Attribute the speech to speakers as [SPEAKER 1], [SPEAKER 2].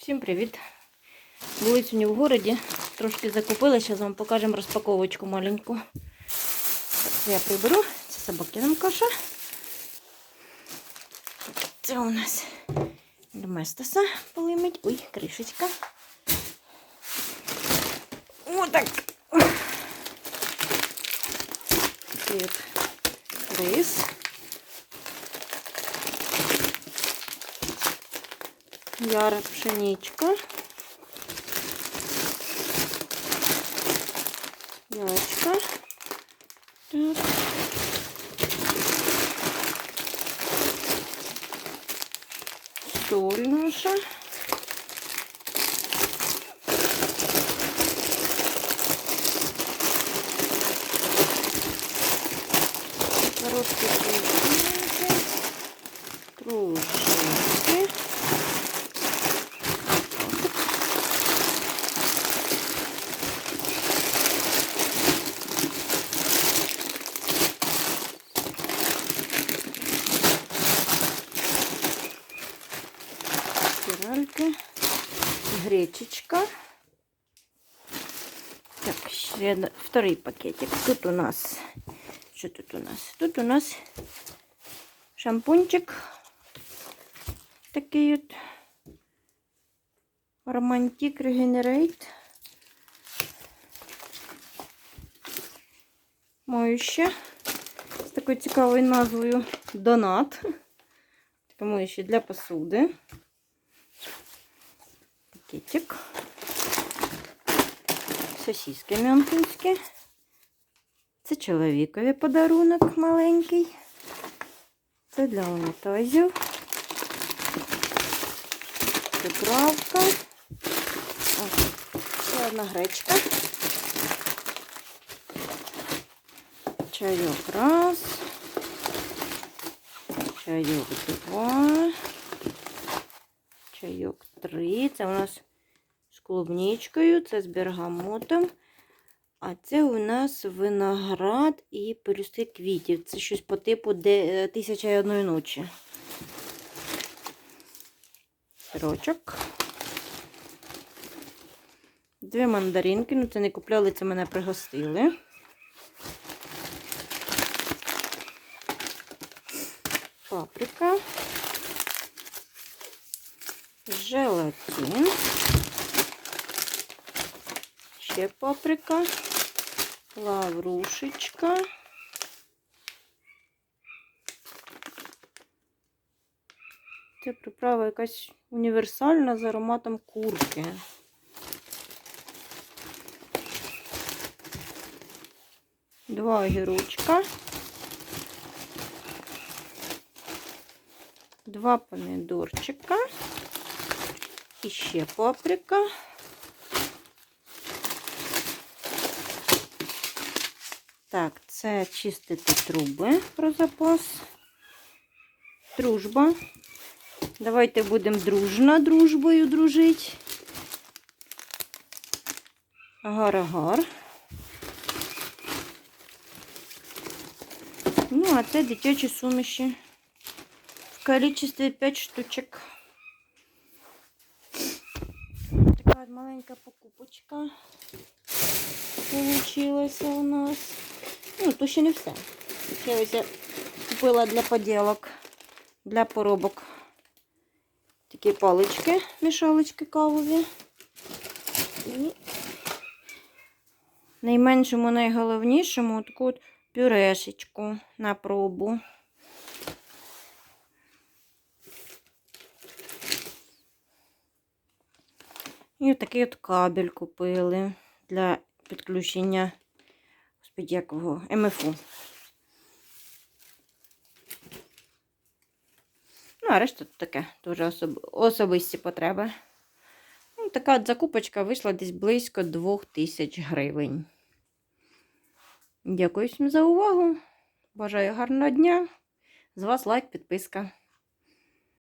[SPEAKER 1] Всім привіт! Були сьогодні в городі, трошки закупили, зараз вам покажемо розпаковочку маленьку. Це я приберу, це собакинам каша. Це у нас доместоса полимить. Ой, кришечка. Отак. Рис. Яра пшеничка. Яичко. Так. Соль наша. Коробки крупненькие. Спиральки, гречечка. Так, ще второй пакетик. Тут у нас, що тут у нас? Тут у нас шампунчик. Такий от Романтик Regenerate. Моюще. З такою цікавою назвою Донат. Таке моюще для посуди пакетик. Сосиски мюнхенські. Це чоловікові подарунок маленький. Це для унітазів. Приправка. Ще одна гречка. Чайок раз. Чайок два. 3. Це у нас з клубничкою, це з бергамотом. А це у нас виноград і пелюстки квітів. Це щось по типу де, тисяча і одної ночі. Сирочок. Дві мандаринки. Ну, це не купляли, це мене пригостили. Паприка желатин, ще паприка, лаврушечка, це приправа якась універсальна з ароматом курки. Два огірочка. Два помідорчика. І паприка. Так, це чистити труби про запас. Дружба. Давайте будемо дружно дружбою дружити. Агар-агар. Ну, а це дитячі суміші. В количестве 5 штучок. Така маленька покупочка получилася у нас. Ну, то ще не все. Ще я купила для поділок, для поробок. Такі палички, мішалочки кавові. І найменшому, найголовнішому таку от пюрешечку на пробу. І такий от кабель купили для підключення господи, якого МФУ. Ну, а решта таке дуже особ... особисті потреби. Ну, така от закупочка вийшла десь близько 2000 гривень. Дякую всім за увагу. Бажаю гарного дня. З вас лайк, підписка.